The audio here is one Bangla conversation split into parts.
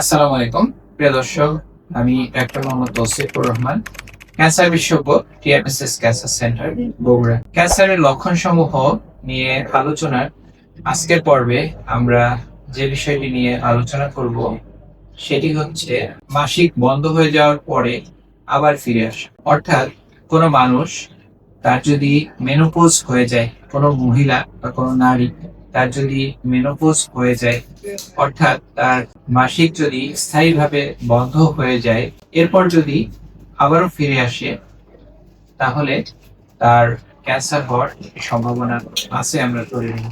আসসালামু আলাইকুম। প্রিয় দর্শক, আমি ডাক্তার মোহাম্মদ তৌসিফুর রহমান, ক্যান্সার বিশেষজ্ঞ টিএমএসএস ক্যান্সার সেন্টার, বগুড়া। ক্যান্সারের লক্ষণ সমূহ নিয়ে আলোচনার আজকের পর্বে আমরা যে বিষয়টি নিয়ে আলোচনা করব, সেটি হচ্ছে মাসিক বন্ধ হয়ে যাওয়ার পরে আবার ফিরে আসা। অর্থাৎ কোনো মানুষ তার যদি মেনোপোজ হয়ে যায়, কোনো মহিলা বা কোনো নারী তার যদি মেনোপোজ হয়ে যায়, অর্থাৎ তার মাসিক যদি স্থায়ীভাবে বন্ধ হয়ে যায়, এরপর যদি আবারও ফিরে আসে, তাহলে তার ক্যান্সার হওয়ার সম্ভাবনা আছে আমরা ধরে নিই।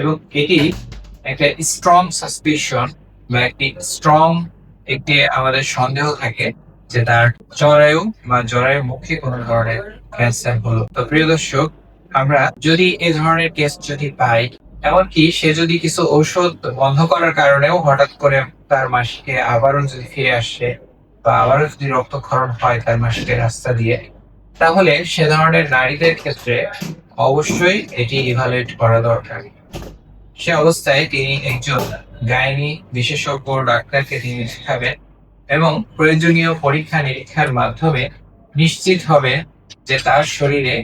এবং এটি একটা স্ট্রং সাসপিশন বা একটি স্ট্রং একটি আমাদের সন্দেহ থাকে যে তার জরায়ু বা জরায়ু মুখে কোনো ধরনের ক্যান্সার হলো। তো প্রিয় দর্শক, আমরা যদি এ ধরনের কেস যদি পাই এমনকি সে যদি কিছু ঔষধ বন্ধ করার কারণেও হঠাৎ করে তার মাসিকে আবারও যদি ফিরে আসে বা আবারও যদি রক্তক্ষরণ হয় তার মাসিকের রাস্তা দিয়ে, তাহলে সে ধরনের নারীদের ক্ষেত্রে অবশ্যই এটি ইভালুয়েট করা দরকার। সে অবস্থায় তিনি একজন গাইনি, বিশেষজ্ঞ, ডাক্তারকে তিনি দেখাবেন এবং প্রয়োজনীয় পরীক্ষা নিরীক্ষার মাধ্যমে নিশ্চিত হবে যে তার শরীরে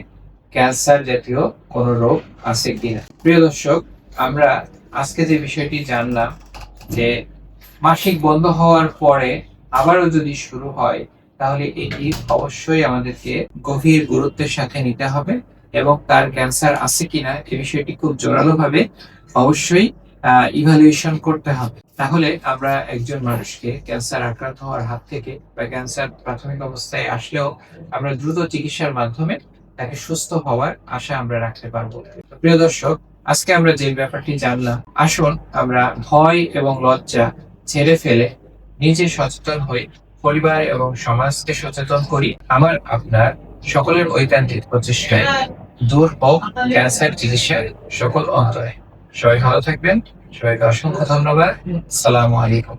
ক্যান্সার জাতীয় কোনো রোগ আছে কিনা। প্রিয় দর্শক আমরা আজকে যে বিষয়টি জানলাম যে মাসিক বন্ধ হওয়ার পরে আবারও যদি শুরু হয়, তাহলে এটি অবশ্যই আমাদেরকে গভীর গুরুত্বের সাথে নিতে হবে এবং তার ক্যান্সার আছে কিনা এই বিষয়টি খুব জোরালোভাবে অবশ্যই ইভালুয়েশন করতে হবে। তাহলে আমরা একজন মানুষকে ক্যান্সার আক্রান্ত হওয়ার হাত থেকে বা ক্যান্সার প্রাথমিক অবস্থায় আসলেও আমরা দ্রুত চিকিৎসার মাধ্যমে তাকে সুস্থ হওয়ার আশা আমরা রাখতে পারব। প্রিয় দর্শক আজকে আমরা যে ব্যাপারটি জানলাম, আসুন আমরা ভয় এবং লজ্জা ছেড়ে ফেলে নিজে সচেতন হই, পরিবার এবং সমাজকে সচেতন করি। আমার, আপনার সকলের ঐতান্ত্রিক প্রচেষ্টায় দূর হোক, ক্যান্সার চিকিৎসার সকল অন্তরে। সবাই ভালো থাকবেন, সবাইকে অসংখ্য ধন্যবাদ। সালাম আলাইকুম।